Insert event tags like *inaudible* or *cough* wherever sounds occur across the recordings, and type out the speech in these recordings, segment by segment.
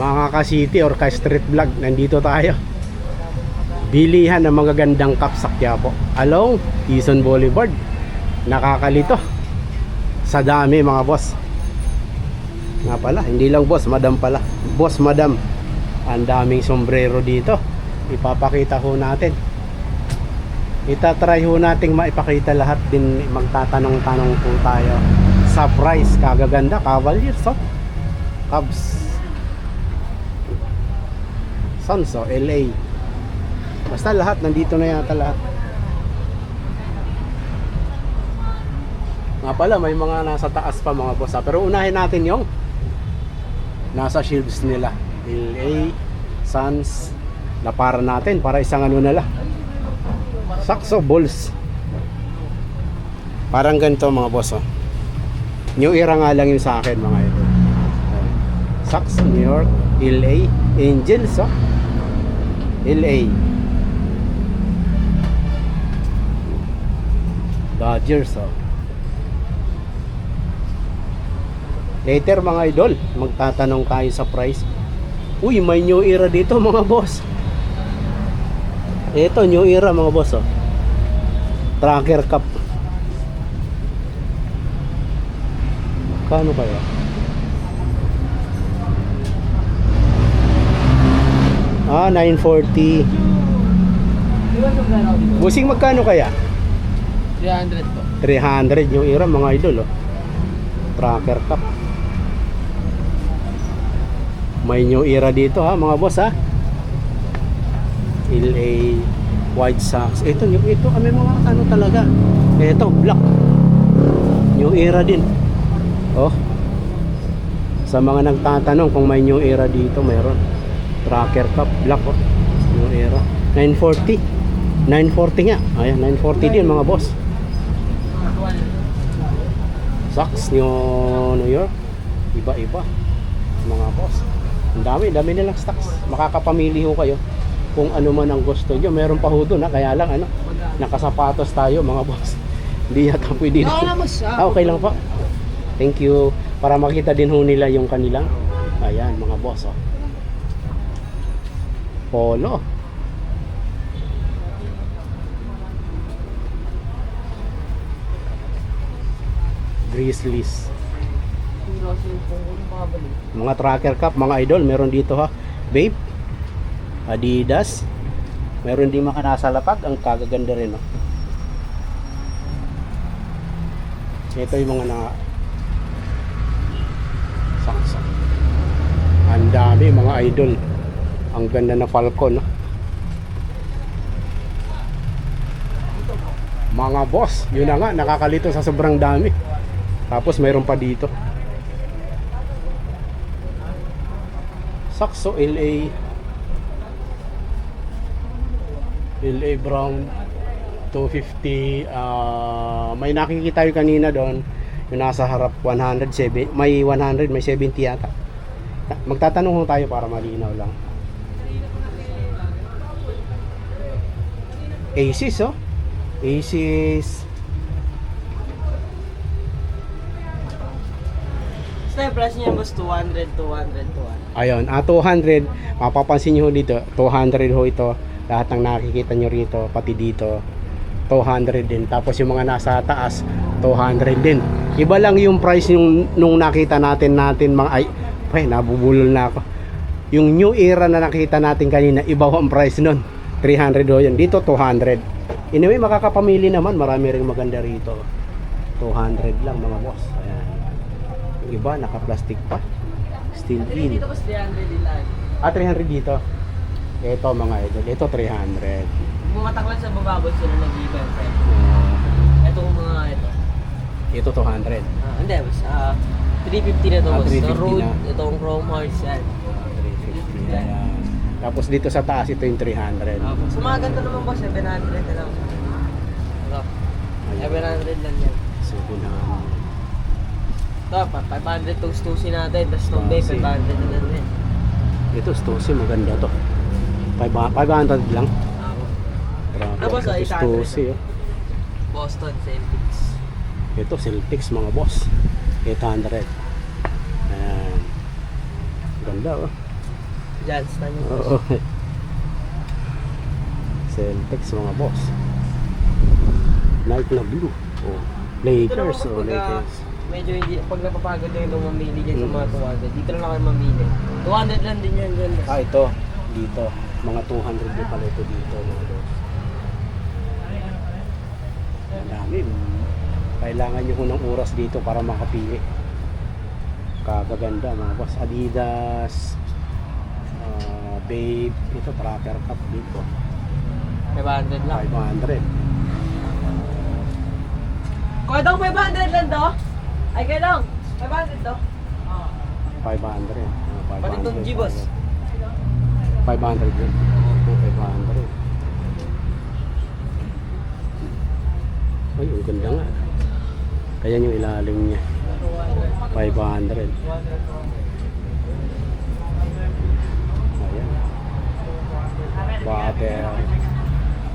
Mga ka-city or ka-street vlog, nandito tayo. Bilihan ng mga gandang cup sa Quiapo. Along Quezon Boulevard. Nakakalito. Sa dami mga boss. Nga pala, hindi lang boss, madam pala. Boss, madam. Ang daming sombrero dito. Ipapakita ho natin. Itatry ho nating maipakita lahat din magtatanong-tanong po tayo sa price kagaganda Cavaliers oh. Cubs Suns oh, LA Basta lahat nandito na yata lahat Nga pala may mga nasa taas pa mga boss ah. Pero unahin natin yung Nasa shields nila LA Suns na para natin para isang ano na lang Saxo balls. Parang ganito mga boss oh. New era nga lang yun sa akin mga ito. Sax, New York, LA, Angels oh. LA. Dodgers oh. Later mga idol, magtatanong tayo sa price. Uy, may new era dito mga boss. Ito, new era mga boss oh. Tracker cup. Kano kaya? 940. Busing magkano kaya? 300 po. 300 yung era mga idol oh. Tracker cup. May new era dito ha mga boss ha. LA White Sox. Ito yung ito kami mga ano talaga. Ito black. New era din. Oh. Sa mga nagtatanong kung may new era dito, mayroon. Tracker cup black oh. New era. 940. 940 nga. Ayan, 940 din mga boss. Sox New New York. Iba-iba. Mga boss. Ang dami, dami nilang stocks. Makakapamili ho kayo kung ano man ang gusto nyo. Meron pa ho doon, ha? kaya lang ano, nakasapatos tayo mga boss. *laughs* Hindi yata pwede. Lang mas. Ah, okay lang po. Thank you. Para makita din ho nila yung kanilang. Ayan, mga boss. Oh. Polo. Grizzlies. Mga tracker cup, mga idol, meron dito ha. Vape. Adidas. Meron din mga nasa lapag. Ang kagaganda rin. Oh. Ito yung mga na saksak. Ang dami mga idol. Ang ganda na Falcon. No? Mga boss, yun na nga, nakakalito sa sobrang dami. Tapos mayroon pa dito. Saxo LA LA Brown 250 ah, may nakikita yung kanina doon yung nasa harap 107 may 100 may 70 yata magtatanong tayo para malinaw lang Asus oh Basta yung price niya boss 200, 200, 200. Ayun, ah, 200, mapapansin nyo dito, 200 ho ito, lahat ng nakikita nyo rito, pati dito, 200 din. Tapos yung mga nasa taas, 200 din. Iba lang yung price yung nung nakita natin natin mga ay, ay nabubulol na ako. Yung new era na nakita natin kanina, iba ho ang price nun. 300 ho yun. Dito 200. Anyway, makakapamili naman, marami ring maganda rito. 200 lang mga boss. Ayan. Yung iba naka-plastic pa. Steel Dito, in. dito boss 300 din lang. Ah, 300 dito. Ito mga idol. Ito 300. Kung mataklan sa baba boss sila nag-iba yung price. Uh, Ito mga ito. ito 200. Ah, hindi boss. Ah, 350 na to Ah, boss. 350 Sa road, na. itong chrome hearts yan. 350. Ayan. Tapos dito sa taas ito yung 300. Ah, boss. Sa mga ganito naman boss, 700 na lang. Ayan. 700 lang yan. 700. Ito, pa- 500 tong stusi natin. Tapos itong bay, Stussy. 500 na lang din. Ito Stussy maganda to. 500 500 lang. Ah. Grabe. Tapos, Ito 800. Stussy. Oh. Boston Celtics. Ito Celtics mga boss. 800. Ayan. Ganda oh. Jans na yun. Oo. *laughs* Celtics mga boss. Nike na blue. Oh. Lakers. Dito Oh, ah, Lakers. medyo hindi, pag napapagod na yung mamili dyan sa Mm. mga tuwaga, dito lang kayo mamili. 200 lang din yan dyan. Ah, ito. Dito. Mga 200 din pala ito dito. Mga boss. Ang dami. Kailangan nyo ng oras dito para makapili. Kagaganda mga boss. Adidas. Ah, Babe. Ito, tracker cup dito. 500 lang. 500. Kuya Dong, 500 lang do? Ay, kaya Dong, 500 do? 500. Ah, Pati itong 500. G-Boss. 500 din. Oh, 500. Ay, ang ganda nga. Kaya yung ilalim niya. 500. Ayan. Butter.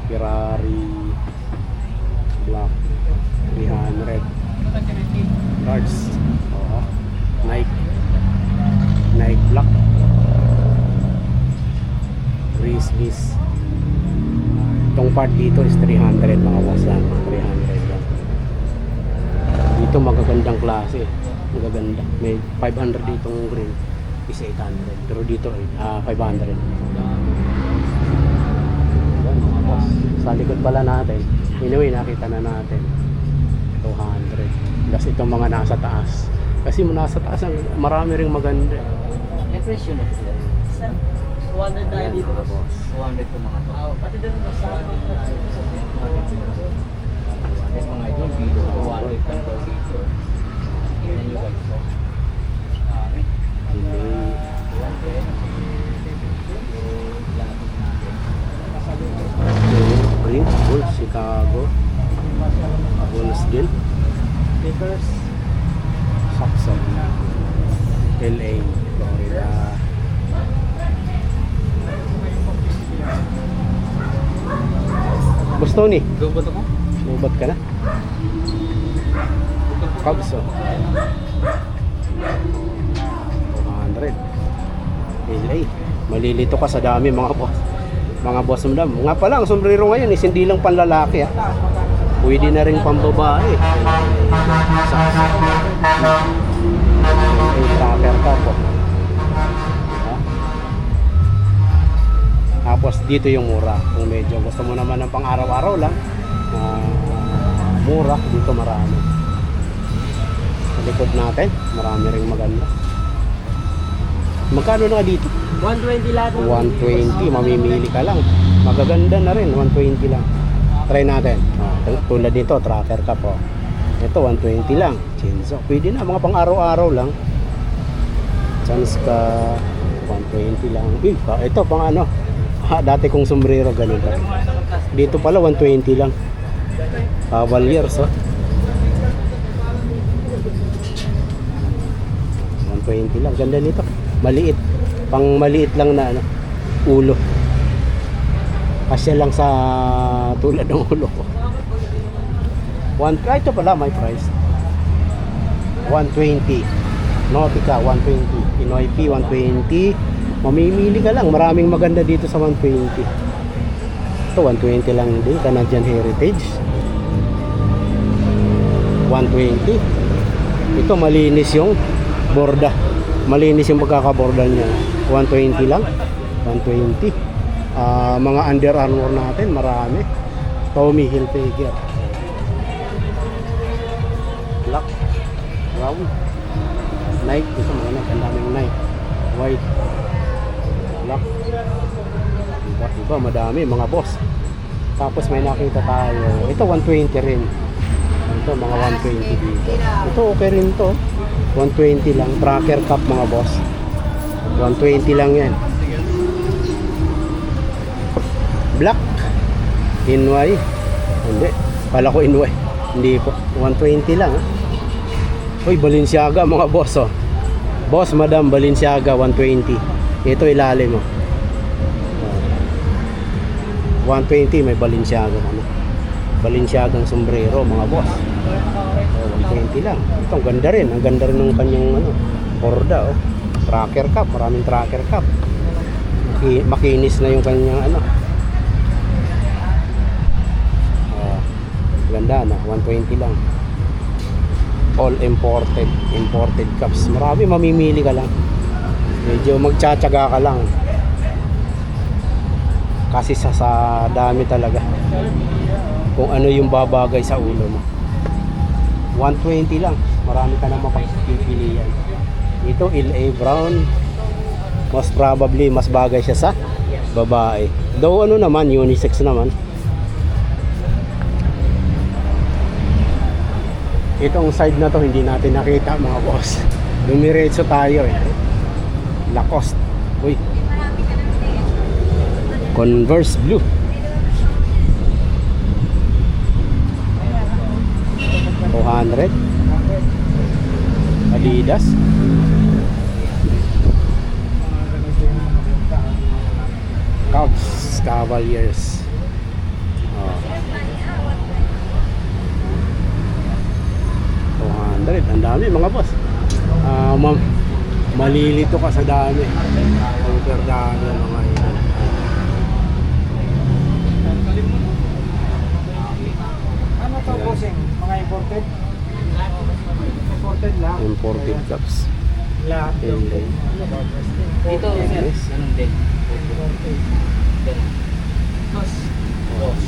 Ferrari. Black. 300. Guards. Oo. Nike. Nike Black. Frisbees. Itong part dito is 300 mga yan. 300 lang. Dito magagandang klase. Magaganda. May 500 ditong green. Is 800. Pero dito ay ah, 500. Yan mga boss. Sa likod pala natin. Anyway, nakita na natin. 200. Tapos itong mga nasa taas. Kasi mga nasa taas, ang- marami ring maganda. May presyo na sila. 200 tayo dito. mga boss. 200 to mga to. Oo, pati doon sa sa mga idol, video, 200 lang daw dito. Tony, Gobot ako? lubat ka na? Cubs oh. 200. LA. Malilito ka sa dami mga boss. Mga boss mo dam. Nga pala, ang sombrero ngayon is hindi lang panlalaki ah. Pwede na rin pambabae. Saxon. May tracker ka po. Tapos dito yung mura. Kung medyo gusto mo naman ng pang araw-araw lang, ah, mura, dito marami. Sa likod natin, marami ring maganda. Magkano na dito? 120 lahat. 120, mamimili ka lang. Magaganda na rin, 120 lang. Try natin. Tul- tulad dito, tracker ka po. Ito, 120 lang. Chinso. Pwede na, mga pang araw-araw lang. Chance ka, 120 lang. Eh, ito, pang ano. Ha, dati kong sombrero, ganun. Dito pala, 120 lang. Cavaliers, oh. 120 lang. Ganda nito. Maliit. Pang maliit lang na ano, ulo. Kasya lang sa tulad ng ulo ko. One, ah, ito pala may price. 120. Nautica 120. Pinoy P 120. Mamimili ka lang. Maraming maganda dito sa 120. Ito 120 lang din. Canadian Heritage. 120. Ito malinis yung borda. Malinis yung pagkakaborda niya. 120 lang. 120. Ah, mga Under Armour natin, marami. Tommy Hilfiger. Black. Brown. Nike. Ito mga Nike. Ang daming Nike. White. Black. Iba, iba, madami mga boss. Tapos may nakita tayo. Ito 120 rin. Ito mga 120 dito. Ito okay rin to. 120 lang. Tracker cup mga boss. 120 lang yan. Black. Inway. Hindi. Kala ko Inway. Hindi po. 120 lang. ah. Uy, Balenciaga mga boss oh. Boss, madam, Balenciaga 120. Ito ilalim mo. Oh. 120 may Balenciaga ano. Balenciagang sombrero mga boss. Oh, 120 lang. Ito ang ganda rin. Ang ganda rin ng kanyang ano, borda oh. Tracker cup, maraming tracker cup. Maki, makinis na yung kanyang ano. Oh, ganda na, 120 lang. All imported, imported cups. Marami mamimili ka lang. Medyo magtsatsaga ka lang. Kasi sa, sa dami talaga. Kung ano yung babagay sa ulo mo. 120 lang. Marami ka na mapagpipilian. Ito, LA Brown. Most probably, mas bagay siya sa babae. Though ano naman, unisex naman. Itong side na to, hindi natin nakita mga boss. Dumiretso tayo eh. Lacoste. Uy. Converse Blue. Hundred. Adidas. Cubs Cavaliers. Oh. 200. Ang dami mga boss. Ah, ma'am, malilito ka sa dami. Super dami mga yan. Ano to bossing? Mga imported? Imported lang. Imported cups. Lahat. LA. Dito, sir. Ganun din. Ganun. Dos. Dos.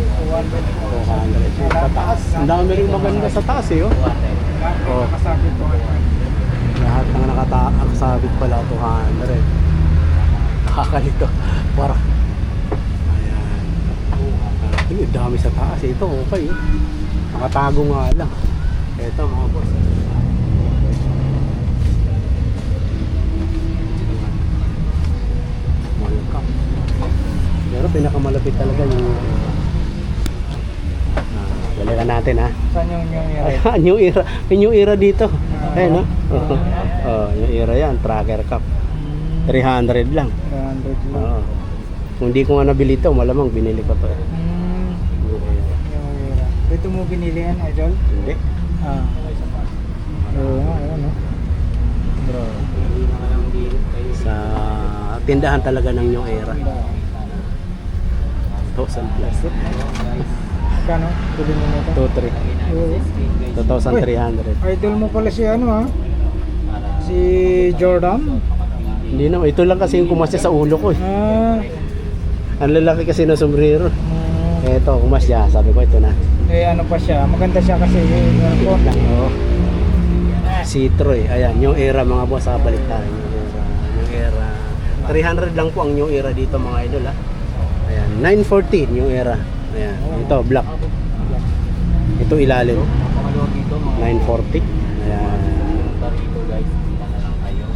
200. Sa taas. Ang dami rin maganda sa taas eh. Oh. 200. Lahat Oh. Lahat ng nakasabit pala 200. Nakakalito. Para. Ayan. Ah, Ang dami sa taas. Ito okay. eh. Nakatago nga lang. Ito mga boss. Pero pinakamalapit talaga yung Ah, balikan natin ha. Saan yung ire? Ayan, new era. *laughs* New era dito. Ayun, no? *laughs* Oh, oh, new era yan. Tracker cup. 300 lang. 300 lang. Oo. Kung hindi ko nga nabili ito, malamang binili ko to. eh. Hmm. Era. Yung ire. Dito mo binili yan, idol? Hindi. Ah. Oo nga, ayun no. Bro. Sa tindahan talaga ng new era. 1,000 plus. Kano? Pili mo nito? 2,300. Oo. 2,300. Idol mo pala si ano ha? Si Jordan? Hindi naman. Ito lang kasi yung kumasya sa ulo ko. Eh. Ah. Ang lalaki kasi na sombrero. Hmm. Eto, kumasya. Sabi ko, ito na. Eh ano pa siya? Maganda siya kasi yung ano po. Oo. Citro eh. Ayan, yung era mga boss. Ah, balik tayo. Yung era. Yung era. 300 lang po ang new era dito mga idol ha. Ayan, 940 new era. Ayan, ito black. Ito ilalim. Pangalawa dito, mga 940. Ayan. Kayo.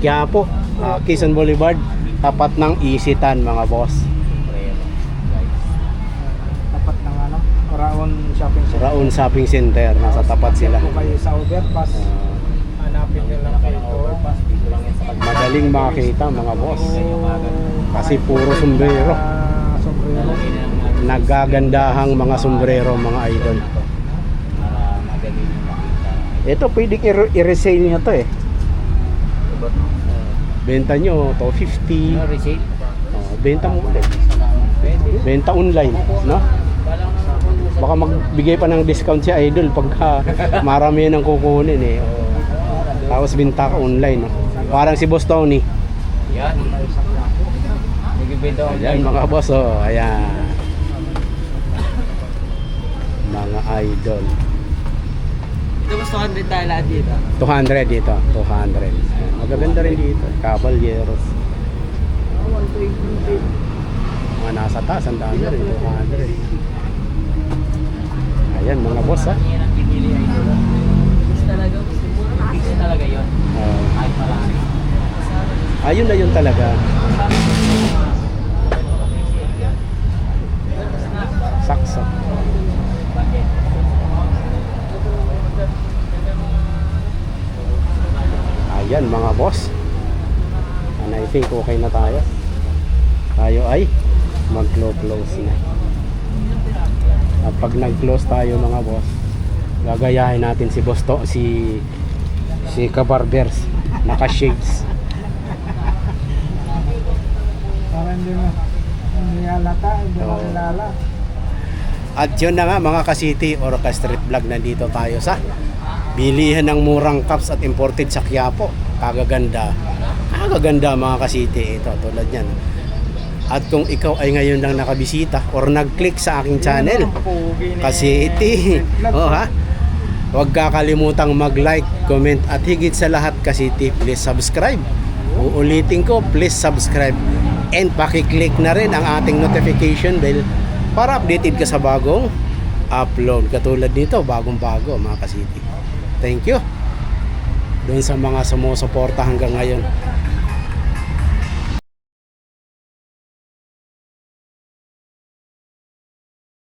Quiapo, ah, Quezon Boulevard. Tapat ng Isitan mga boss. Tapat ng ano? Raon Shopping Center. Raon Shopping Center. Nasa tapat sila. Kayo sa overpass, Ah, hanapin nyo lang kayo overpass, madaling makita mga boss. Kasi puro sombrero. Nagagandahang mga sombrero mga idol. Ito pwedeng i- i-resale nyo to eh. Benta nyo, 250. Ano, receipt? Oh, benta mo ulit. Pwede. Benta online, no? Baka magbigay pa ng discount si Idol pagka *laughs* marami nang kukunin eh. Tapos binta ka online. No? Parang si Boss Tony. Yan. Nagbibenta ako Ayan mga boss, oh. Ayan. Mga idol. Ito gusto 100 tayo lahat dito. 200 dito. 200. Ayan. Magaganda rin dito. Caballeros. Mga nasa taas, ang dami rin. 200. Ayan mga boss ha. Ito. Gusto talaga. Talaga yun. Oh. Ayun na yun talaga. Saksak. Bakit? Ayan mga boss. And I think okay na tayo. Tayo ay mag-close na. At pag nag-close tayo mga boss, gagayahin natin si boss to, si si Kabarbers, naka-shades. Para hindi mo, hindi halata, hindi kilala. At yun na nga mga ka-city Orca Street Vlog nandito tayo sa bilihan ng murang cups at imported sa Quiapo. Kagaganda. Kagaganda mga ka-city ito tulad yan. At kung ikaw ay ngayon lang nakabisita or nag-click sa aking channel, Kasiti. Oh ha. Huwag kakalimutang mag-like, comment at higit sa lahat Kasiti, please subscribe. Uulitin ko, please subscribe. And paki-click na rin ang ating notification bell para updated ka sa bagong upload. Katulad nito, bagong-bago mga Kasiti. Thank you. Doon sa mga sumusuporta hanggang ngayon.